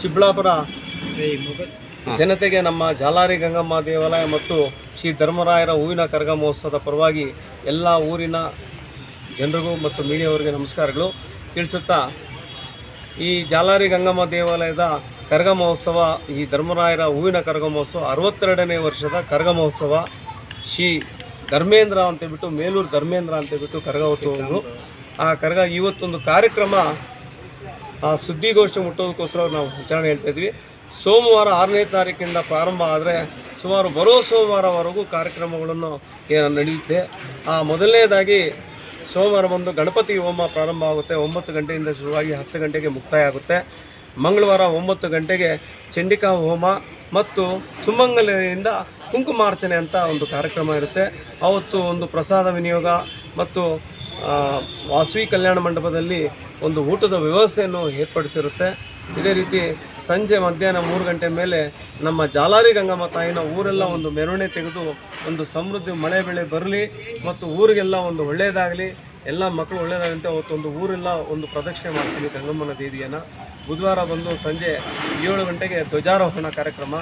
ಚಿಕ್ಕಬಳ್ಳಾಪುರ ಜನತೆಗೆ ನಮ್ಮ ಜಾಲಾರಿ ಗಂಗಮ್ಮ ದೇವಾಲಯ ಮತ್ತು ಶ್ರೀ ಧರ್ಮರಾಯರ ಹೂವಿನ ಕರಗ ಮಹೋತ್ಸವದ ಪರವಾಗಿ ಎಲ್ಲ ಊರಿನ ಜನರಿಗೂ ಮತ್ತು ಮೀಡಿಯಾವರಿಗೆ ನಮಸ್ಕಾರಗಳು. ತಿಳಿಸುತ್ತಾ ಈ ಜಾಲಾರಿ ಗಂಗಮ್ಮ ದೇವಾಲಯದ ಕರಗ ಮಹೋತ್ಸವ ಈ ಧರ್ಮರಾಯರ ಹೂವಿನ ಕರಗ ಮಹೋತ್ಸವ ಅರವತ್ತೆರಡನೇ ವರ್ಷದ ಕರಗ ಮಹೋತ್ಸವ ಶ್ರೀ ಧರ್ಮೇಂದ್ರ ಅಂತೇಳ್ಬಿಟ್ಟು ಮೇಲೂರು ಧರ್ಮೇಂದ್ರ ಅಂತೇಳ್ಬಿಟ್ಟು ಕರಗ ಹೊತ್ತು ಆ ಕರಗ ಇವತ್ತೊಂದು ಕಾರ್ಯಕ್ರಮ ಆ ಸುದ್ದಿಗೋಷ್ಠಿ ಮುಟ್ಟೋದಕ್ಕೋಸ್ಕರ ನಾವು ವಿಚಾರಣೆ ಹೇಳ್ತಾ ಇದ್ವಿ. ಸೋಮವಾರ ಆರನೇ ತಾರೀಕಿಂದ ಪ್ರಾರಂಭ ಆದರೆ ಸುಮಾರು ಬರೋ ಸೋಮವಾರವರೆಗೂ ಕಾರ್ಯಕ್ರಮಗಳನ್ನು ಏನು ನಡೆಯುತ್ತೆ. ಆ ಮೊದಲನೇದಾಗಿ ಸೋಮವಾರ ಬಂದು ಗಣಪತಿ ಹೋಮ ಪ್ರಾರಂಭ ಆಗುತ್ತೆ. ಒಂಬತ್ತು ಗಂಟೆಯಿಂದ ಶುರುವಾಗಿ ಹತ್ತು ಗಂಟೆಗೆ ಮುಕ್ತಾಯ ಆಗುತ್ತೆ ಮಂಗಳವಾರ ಒಂಬತ್ತು ಗಂಟೆಗೆ ಚಂಡಿಕಾ ಹೋಮ ಮತ್ತು ಸುಮಂಗಲೆಯಿಂದ ಕುಂಕುಮಾರ್ಚನೆ ಅಂತ ಒಂದು ಕಾರ್ಯಕ್ರಮ ಇರುತ್ತೆ. ಅವತ್ತು ಒಂದು ಪ್ರಸಾದ ವಿನಿಯೋಗ ಮತ್ತು ವಾಸವಿ ಕಲ್ಯಾಣ ಮಂಟಪದಲ್ಲಿ ಒಂದು ಊಟದ ವ್ಯವಸ್ಥೆಯನ್ನು ಏರ್ಪಡಿಸಿರುತ್ತೆ. ಇದೇ ರೀತಿ ಸಂಜೆ ಮಧ್ಯಾಹ್ನ ಮೂರು ಗಂಟೆ ಮೇಲೆ ನಮ್ಮ ಜಾಲಾರಿ ಗಂಗಮ್ಮ ತಾಯಿನ ಊರೆಲ್ಲ ಒಂದು ಮೆರವಣಿಗೆ ತೆಗೆದು ಒಂದು ಸಮೃದ್ಧಿ ಮಳೆ ಬೆಳೆ ಬರಲಿ ಮತ್ತು ಊರಿಗೆಲ್ಲ ಒಂದು ಒಳ್ಳೆಯದಾಗಲಿ, ಎಲ್ಲ ಮಕ್ಕಳು ಒಳ್ಳೆಯದಾಗಂತೆ ಅವತ್ತೊಂದು ಊರೆಲ್ಲ ಒಂದು ಪ್ರದಕ್ಷಿಣೆ ಮಾಡ್ತೀವಿ ಗಂಗಮ್ಮನ ದೇವಿಯನ್ನು. ಬುಧವಾರ ಬಂದು ಸಂಜೆ ಏಳು ಗಂಟೆಗೆ ಧ್ವಜಾರೋಹಣ ಕಾರ್ಯಕ್ರಮ.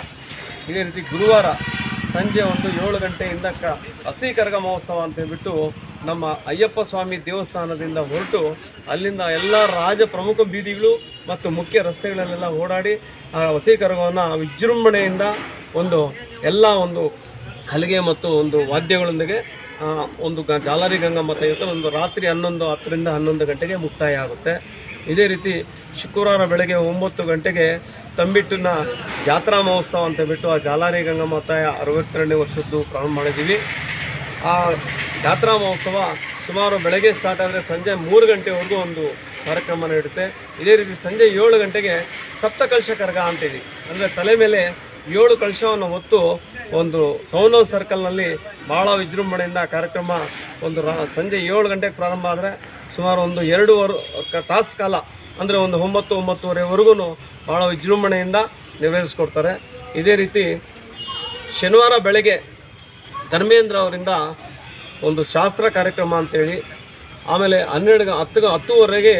ಇದೇ ರೀತಿ ಗುರುವಾರ ಸಂಜೆ ಒಂದು ಏಳು ಗಂಟೆಯಿಂದ ಕ ಹಸಿ ಕರಗ ಮಹೋತ್ಸವ ಅಂತ ಹೇಳ್ಬಿಟ್ಟು ನಮ್ಮ ಅಯ್ಯಪ್ಪ ಸ್ವಾಮಿ ದೇವಸ್ಥಾನದಿಂದ ಹೊರಟು ಅಲ್ಲಿಂದ ಎಲ್ಲ ರಾಜ ಪ್ರಮುಖ ಬೀದಿಗಳು ಮತ್ತು ಮುಖ್ಯ ರಸ್ತೆಗಳಲ್ಲೆಲ್ಲ ಓಡಾಡಿ ಆ ಹಸಿ ಕರಗವನ್ನು ವಿಜೃಂಭಣೆಯಿಂದ ಒಂದು ಎಲ್ಲ ಒಂದು ಹಲಿಗೆ ಮತ್ತು ಒಂದು ವಾದ್ಯಗಳೊಂದಿಗೆ ಒಂದು ಗ ಜಾಲಾರಿ ಗಂಗಮ್ಮ ಒಂದು ರಾತ್ರಿ ಹನ್ನೊಂದು, ಹತ್ತರಿಂದ ಹನ್ನೊಂದು ಗಂಟೆಗೆ ಮುಕ್ತಾಯ ಆಗುತ್ತೆ ಇದೇ ರೀತಿ ಶುಕ್ರವಾರ ಬೆಳಗ್ಗೆ ಒಂಬತ್ತು ಗಂಟೆಗೆ ತಂಬಿಟ್ಟಿನ ಜಾತ್ರಾ ಮಹೋತ್ಸವ ಅಂತ ಬಿಟ್ಟು ಆ ಜಾಲಾರಿ ಗಂಗಮ್ಮ ತಾಯ ಅರವತ್ತೆರಡನೇ ವರ್ಷದ್ದು ಪ್ರಾರಂಭ ಮಾಡಿದ್ದೀವಿ. ಆ ಜಾತ್ರಾ ಮಹೋತ್ಸವ ಸುಮಾರು ಬೆಳಗ್ಗೆ ಸ್ಟಾರ್ಟ್ ಆದರೆ ಸಂಜೆ ಮೂರು ಗಂಟೆವರೆಗೂ ಒಂದು ಕಾರ್ಯಕ್ರಮ ನಡೆಯುತ್ತೆ. ಇದೇ ರೀತಿ ಸಂಜೆ ಏಳು ಗಂಟೆಗೆ ಸಪ್ತಕಲಶ ಕರ್ಗ ಅಂತೀವಿ. ಅಂದರೆ ತಲೆ ಮೇಲೆ ಏಳು ಕಲಶವನ್ನು ಹೊತ್ತು ಒಂದು ಟೌನ್ ಹೌಸ್ ಸರ್ಕಲ್ನಲ್ಲಿ ಭಾಳ ವಿಜೃಂಭಣೆಯಿಂದ ಕಾರ್ಯಕ್ರಮ ಒಂದು ಸಂಜೆ ಏಳು ಗಂಟೆಗೆ ಪ್ರಾರಂಭ ಆದರೆ ಸುಮಾರು ಒಂದು ಎರಡೂವರೆ ತಾಸು ಕಾಲ, ಅಂದರೆ ಒಂದು ಒಂಬತ್ತು ಒಂಬತ್ತುವರೆವರೆಗೂ ಭಾಳ ವಿಜೃಂಭಣೆಯಿಂದ ನೆರವೇರಿಸ್ಕೊಡ್ತಾರೆ. ಇದೇ ರೀತಿ ಶನಿವಾರ ಬೆಳಗ್ಗೆ ಧರ್ಮೇಂದ್ರ ಅವರಿಂದ ಒಂದು ಶಾಸ್ತ್ರ ಕಾರ್ಯಕ್ರಮ ಅಂತೇಳಿ, ಆಮೇಲೆ ಹನ್ನೆರಡು ಹತ್ತು ಹತ್ತುವರೆಗೆ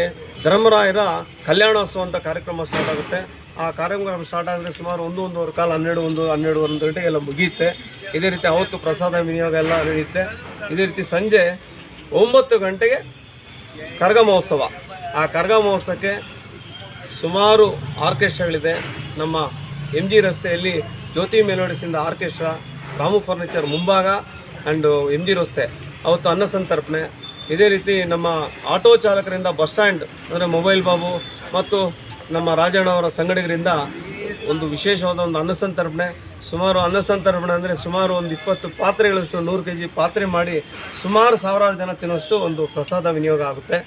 ಧರ್ಮರಾಯರ ಕಲ್ಯಾಣೋತ್ಸವ ಅಂತ ಕಾರ್ಯಕ್ರಮ ಸ್ಟಾರ್ಟ್ ಆಗುತ್ತೆ. ಆ ಕಾರ್ಯಕ್ರಮ ಸ್ಟಾರ್ಟ್ ಆದರೆ ಸುಮಾರು ಒಂದು, ಒಂದೂವರೆ ಕಾಲ, ಹನ್ನೆರಡು, ಒಂದು ಹನ್ನೆರಡು ಒಂದು ಗಂಟೆಗೆಲ್ಲ ಮುಗಿಯುತ್ತೆ. ಇದೇ ರೀತಿ ಅವತ್ತು ಪ್ರಸಾದ, ವಿನಿಯೋಗ ಎಲ್ಲ ನಡೆಯುತ್ತೆ. ಇದೇ ರೀತಿ ಸಂಜೆ ಒಂಬತ್ತು ಗಂಟೆಗೆ ಕರಗ ಮಹೋತ್ಸವ. ಆ ಕರಗ ಮಹೋತ್ಸವಕ್ಕೆ ಸುಮಾರು ಆರ್ಕೆಸ್ಟ್ರಾಗಳಿದೆ ನಮ್ಮ ಎಂ ಜಿ ರಸ್ತೆಯಲ್ಲಿ ಜ್ಯೋತಿ ಮೆಲೋಡಿಸಿಂದ ಆರ್ಕೆಸ್ಟ್ರಾ ರಾಮು ಫರ್ನಿಚರ್ ಮುಂಭಾಗ ಆ್ಯಂಡು ಎಂ ಜಿ ರಸ್ತೆ, ಅವತ್ತು ಅನ್ನಸಂತರ್ಪಣೆ ಇದೇ ರೀತಿ ನಮ್ಮ ಆಟೋ ಚಾಲಕರಿಂದ ಬಸ್ ಸ್ಟ್ಯಾಂಡ್, ಅಂದರೆ ಮೊಬೈಲ್ ಬಾಬು ಮತ್ತು ನಮ್ಮ ರಾಜಣ್ಣ ಅವರ ಸಂಗಡಿಗರಿಂದ ಒಂದು ವಿಶೇಷವಾದ ಒಂದು ಅನ್ನ ಸಂತರ್ಪಣೆ. ಸುಮಾರು ಅನ್ನಸಂತರ್ಪಣೆ ಅಂದರೆ ಸುಮಾರು ಒಂದು ಇಪ್ಪತ್ತು ಪಾತ್ರೆಗಳಷ್ಟು ನೂರು ಕೆ ಜಿ ಪಾತ್ರೆ ಮಾಡಿ ಸುಮಾರು ಸಾವಿರಾರು ಜನ ತಿನ್ನೋಷ್ಟು ಒಂದು ಪ್ರಸಾದ ವಿನಿಯೋಗ ಆಗುತ್ತೆ.